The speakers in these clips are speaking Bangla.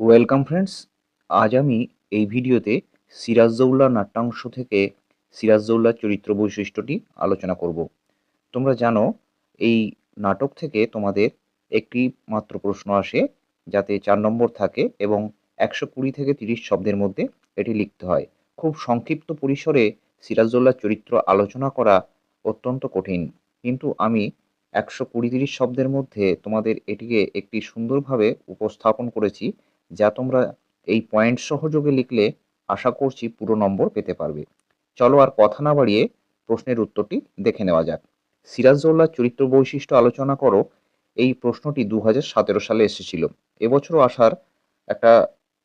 ওয়েলকাম ফ্রেন্ডস আজ আমি এই ভিডিওতে সিরাজদৌল্লা নাট্যাংশ থেকে সিরাজদৌল্লার চরিত্র বৈশিষ্ট্যটি আলোচনা করব। তোমরা জানো, এই নাটক থেকে তোমাদের একটি মাত্র প্রশ্ন আসে, যাতে চার নম্বর থাকে এবং একশো কুড়ি থেকে তিরিশ শব্দের মধ্যে এটি লিখতে হয়। খুব সংক্ষিপ্ত পরিসরে সিরাজদৌল্লার চরিত্র আলোচনা করা অত্যন্ত কঠিন। কিন্তু আমি একশো কুড়ি তিরিশ শব্দের মধ্যে তোমাদের এটিকে একটি সুন্দরভাবে উপস্থাপন করেছি যা তোমরা এই পয়েন্ট সহযোগে লিখলে আশা করছি পুরো নম্বর পেতে পারবে। চলো আর কথা না বাড়িয়ে প্রশ্নের উত্তরটি দেখে নেওয়া যাক। সিরাজদৌল্লার চরিত্র বৈশিষ্ট্য আলোচনা করো, এই প্রশ্নটি দু সালে এসেছিল। এবছরও আসার একটা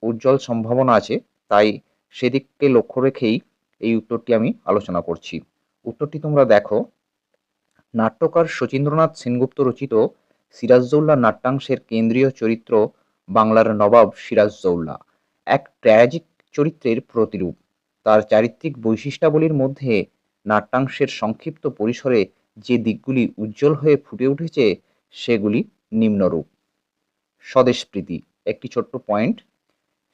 উজ্জ্বল সম্ভাবনা আছে, তাই সেদিককে লক্ষ্য রেখেই এই উত্তরটি আমি আলোচনা করছি। উত্তরটি তোমরা দেখো, নাট্যকার শচীন্দ্রনাথ সেনগুপ্ত রচিত সিরাজদৌল্লা নাট্যাংশের কেন্দ্রীয় চরিত্র বাংলার নবাব সিরাজদৌল্লা এক ট্র্যাজিক চরিত্রের প্রতিরূপ। তার চারিত্রিক বৈশিষ্ট্যাবলীর মধ্যে নাট্যাংশের সংক্ষিপ্ত পরিসরে যে দিকগুলি উজ্জ্বল হয়ে ফুটে উঠেছে, সেগুলি নিম্নরূপ। স্বদেশপ্রীতি একটি ছোট্ট পয়েন্ট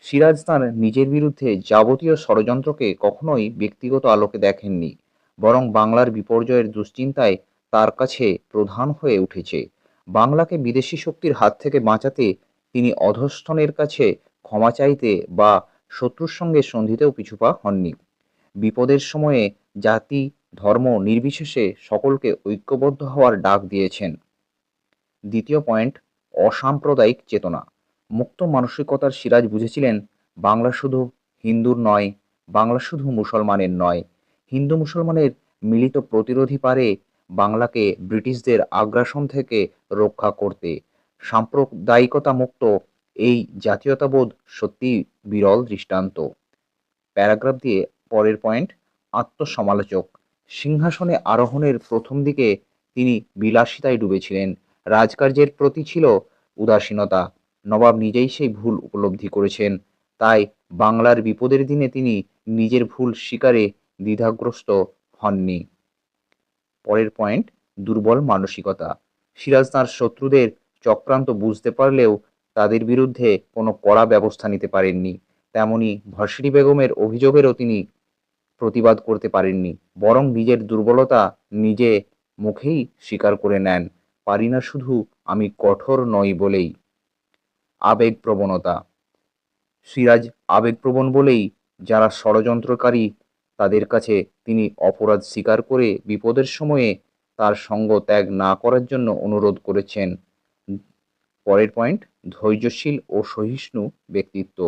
সিরাজ তাঁর নিজের বিরুদ্ধে যাবতীয় ষড়যন্ত্রকে কখনোই ব্যক্তিগত আলোকে দেখেননি, বরং বাংলার বিপর্যয়ের দুশ্চিন্তায় তার কাছে প্রধান হয়ে উঠেছে। বাংলাকে বিদেশি শক্তির হাত থেকে বাঁচাতে তিনি অধস্থনের কাছে ক্ষমা চাইতে বা শত্রুর সঙ্গে সন্ধিতেও পিছুপা হননি। বিপদের সময়ে জাতি, ধর্ম নির্বিশেষে সকলকে ঐক্যবদ্ধ হওয়ার ডাক দিয়েছেন। দ্বিতীয় পয়েন্ট, অসাম্প্রদায়িক চেতনা। মুক্ত মানসিকতার সিরাজ বুঝেছিলেন, বাংলা শুধু হিন্দুর নয়, বাংলা শুধু মুসলমানের নয়। হিন্দু মুসলমানের মিলিত প্রতিরোধী পারে বাংলাকে ব্রিটিশদের আগ্রাসন থেকে রক্ষা করতে। সাম্প্রদায়িকতা মুক্ত এই জাতীয়তাবোধ সত্যি বিরল দৃষ্টান্ত। প্যারাগ্রাফ দিয়ে পরের পয়েন্ট, আত্মসমালোচক। সিংহাসনে আরোহণের প্রথম দিকে তিনি বিলাসিতায় ডুবেছিলেন। রাজকার্যের প্রতি ছিল উদাসীনতা। নবাব নিজেই সেই ভুল উপলব্ধি করেছেন। তাই বাংলার বিপদের দিনে তিনি নিজের ভুল স্বীকারে দ্বিধাগ্রস্ত হননি। পরের পয়েন্ট, দুর্বল মানসিকতা। সিরাজ তাঁর শত্রুদের চক্রান্ত বুঝতে পারলেও তাদের বিরুদ্ধে কোনো কড়া ব্যবস্থা নিতে পারেননি। তেমনি ভর্ষিনী বেগমের অভিযোগেরও তিনি প্রতিবাদ করতে পারেননি। বরং নিজের দুর্বলতা নিজে মুখেই স্বীকার করে নেন। পারি না শুধু আমি কঠোর নই বলেই। আবেগ প্রবণতা। সিরাজ আবেগপ্রবণ বলেই যারা ষড়যন্ত্রকারী, তাদের কাছে তিনি অপরাধ স্বীকার করে বিপদের সময়ে তার সঙ্গ ত্যাগ না করার জন্য অনুরোধ করেছেন। পরের পয়েন্ট ধৈর্যশীল ও সহিষ্ণু ব্যক্তিত্ব।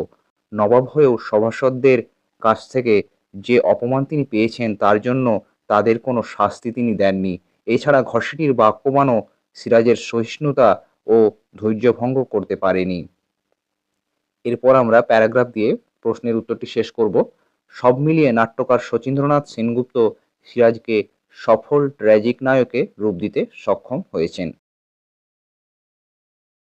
নবাব হয়েও সভাসদদের কাছ থেকে যে অপমান তিনি পেয়েছেন, তার জন্য তাদের কোনো শাস্তি তিনি দেননি। এছাড়া ঘষিটির বাক্যমানও সিরাজের সহিষ্ণুতা ও ধৈর্যভঙ্গ করতে পারেনি। এরপর আমরা প্যারাগ্রাফ দিয়ে প্রশ্নের উত্তরটি শেষ করব। সব মিলিয়ে নাট্যকার শচীন্দ্রনাথ সেনগুপ্ত সিরাজকে সফল ট্র্যাজিক নায়কে রূপ দিতে সক্ষম হয়েছেন।